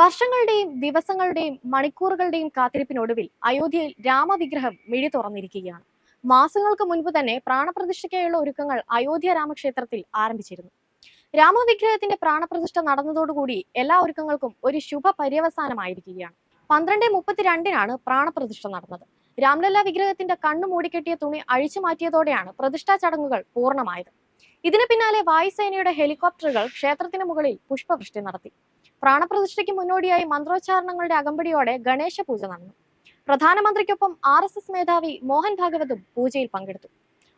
വർഷങ്ങളുടെയും ദിവസങ്ങളുടെയും മണിക്കൂറുകളുടെയും കാത്തിരിപ്പിനൊടുവിൽ അയോധ്യയിൽ രാമവിഗ്രഹം മിഴി തുറന്നിരിക്കുകയാണ്. മാസങ്ങൾക്ക് മുൻപ് തന്നെ പ്രാണപ്രതിഷ്ഠയ്ക്കായുള്ള ഒരുക്കങ്ങൾ അയോധ്യ രാമക്ഷേത്രത്തിൽ ആരംഭിച്ചിരുന്നു. രാമവിഗ്രഹത്തിന്റെ പ്രാണപ്രതിഷ്ഠ നടന്നതോടുകൂടി എല്ലാ ഒരുക്കങ്ങൾക്കും ഒരു ശുഭ പര്യവസാനമായിരിക്കുകയാണ് പന്ത്രണ്ട് മുപ്പത്തിരണ്ടിനാണ് പ്രാണപ്രതിഷ്ഠ നടന്നത്. രാംലല്ല വിഗ്രഹത്തിന്റെ കണ്ണു മൂടിക്കെട്ടിയ തുണി അഴിച്ചു മാറ്റിയതോടെയാണ് പ്രതിഷ്ഠാ ചടങ്ങുകൾ പൂർണമായത്. ഇതിന് പിന്നാലെ വായുസേനയുടെ ഹെലികോപ്റ്ററുകൾ ക്ഷേത്രത്തിന് മുകളിൽ പുഷ്പവൃഷ്ടി നടത്തി. പ്രാണപ്രതിഷ്ഠയ്ക്ക് മുന്നോടിയായി മന്ത്രോച്ചാരണങ്ങളുടെ അകമ്പടിയോടെ ഗണേശ പൂജ നടന്നു. പ്രധാനമന്ത്രിക്കൊപ്പം ആർ എസ് എസ് മേധാവി മോഹൻ ഭാഗവതും പൂജയിൽ പങ്കെടുത്തു.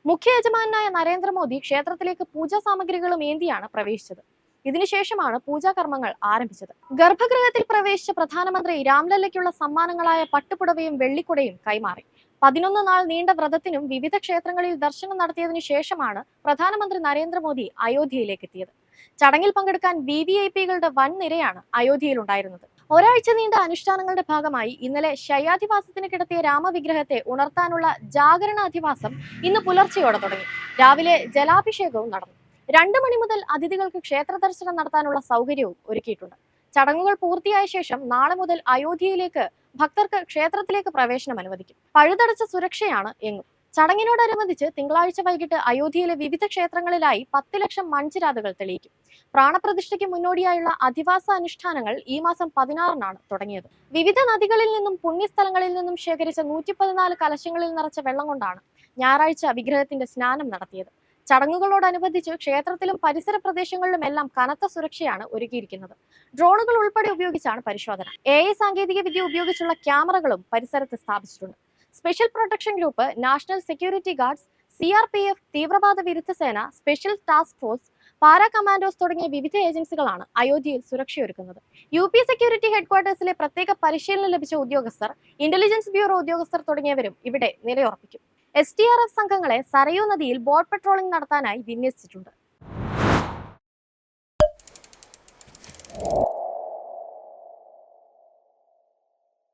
മുഖ്യ യജമാനായ നരേന്ദ്രമോദി ക്ഷേത്രത്തിലേക്ക് പൂജാ സാമഗ്രികളും ഏന്തിയാണ് പ്രവേശിച്ചത്. ഇതിനുശേഷമാണ് പൂജാകർമ്മങ്ങൾ ആരംഭിച്ചത്. ഗർഭഗൃഹത്തിൽ പ്രവേശിച്ച പ്രധാനമന്ത്രി രാംലല്ലയ്ക്കുള്ള സമ്മാനങ്ങളായ പട്ടുപുടവയും വെള്ളിക്കുടയും കൈമാറി. പതിനൊന്ന് നാൾ നീണ്ട വ്രതത്തിനും വിവിധ ക്ഷേത്രങ്ങളിൽ ദർശനം നടത്തിയതിനു ശേഷമാണ് പ്രധാനമന്ത്രി നരേന്ദ്രമോദി അയോധ്യയിലേക്ക് എത്തിയത്. ചടങ്ങിൽ പങ്കെടുക്കാൻ വി വി ഐ പികളുടെ വൻ നിരയാണ് അയോധ്യയിൽ ഉണ്ടായിരുന്നത് ഒരാഴ്ച നീണ്ട അനുഷ്ഠാനങ്ങളുടെ ഭാഗമായി ഇന്നലെ ശയ്യാധിവാസത്തിന് കിടത്തിയ രാമവിഗ്രഹത്തെ ഉണർത്താനുള്ള ജാഗരണ അധിവാസം ഇന്ന് പുലർച്ചെയോടെ തുടങ്ങി. രാവിലെ ജലാഭിഷേകവും നടന്നു. രണ്ടു മണി മുതൽ അതിഥികൾക്ക് ക്ഷേത്ര ദർശനം നടത്താനുള്ള സൗകര്യവും ഒരുക്കിയിട്ടുണ്ട്. ചടങ്ങുകൾ പൂർത്തിയായ ശേഷം നാളെ മുതൽ അയോധ്യയിലേക്ക് ഭക്തർക്ക് ക്ഷേത്രത്തിലേക്ക് പ്രവേശനം അനുവദിക്കും. പഴുതടച്ച സുരക്ഷയാണ് എങ്ങും. ചടങ്ങിനോടനുബന്ധിച്ച് തിങ്കളാഴ്ച വൈകിട്ട് അയോധ്യയിലെ വിവിധ ക്ഷേത്രങ്ങളിലായി പത്ത് ലക്ഷം മൺചിരാതുകൾ തെളിയിക്കും. പ്രാണപ്രതിഷ്ഠയ്ക്ക് മുന്നോടിയായുള്ള അധിവാസ അനുഷ്ഠാനങ്ങൾ ഈ മാസം പതിനാറിനാണ് തുടങ്ങിയത്. വിവിധ നദികളിൽ നിന്നും പുണ്യസ്ഥലങ്ങളിൽ നിന്നും ശേഖരിച്ച നൂറ്റി പതിനാല് കലശങ്ങളിൽ നിറച്ച വെള്ളം കൊണ്ടാണ് ഞായറാഴ്ച വിഗ്രഹത്തിന്റെ സ്നാനം നടത്തിയത്. ചടങ്ങുകളോടനുബന്ധിച്ച് ക്ഷേത്രത്തിലും പരിസര പ്രദേശങ്ങളിലും എല്ലാം കനത്ത സുരക്ഷയാണ് ഒരുക്കിയിരിക്കുന്നത്. ഡ്രോണുകൾ ഉൾപ്പെടെ ഉപയോഗിച്ചാണ് പരിശോധന. എ ഐ സാങ്കേതിക വിദ്യ ഉപയോഗിച്ചുള്ള ക്യാമറകളും പരിസരത്ത് സ്ഥാപിച്ചിട്ടുണ്ട്. Special protection group national security guards C R P F തീവ്രവാദ വിരുദ്ധ സേന special task force para commandos തുടങ്ങിയ വിവിധ ഏജൻസികളാണ് അയോധ്യയിൽ സുരക്ഷയൊരുക്കുന്നത്. യു പി സെക്യൂരിറ്റി ഹെഡ്ക്വാർട്ടേഴ്സിലെ പ്രത്യേക പരിശീലനം ലഭിച്ച ഉദ്യോഗസ്ഥർ ഇന്റലിജൻസ് ബ്യൂറോ ഉദ്യോഗസ്ഥർ തുടങ്ങിയവരും ഇവിടെ നിലയുറപ്പിക്കും. എസ് ടി ആർ എഫ് സംഘങ്ങളെ സരയൂ നദിയിൽ ബോട്ട് പെട്രോളിംഗ് നടത്താനായി വിന്യസിച്ചിട്ടുണ്ട്.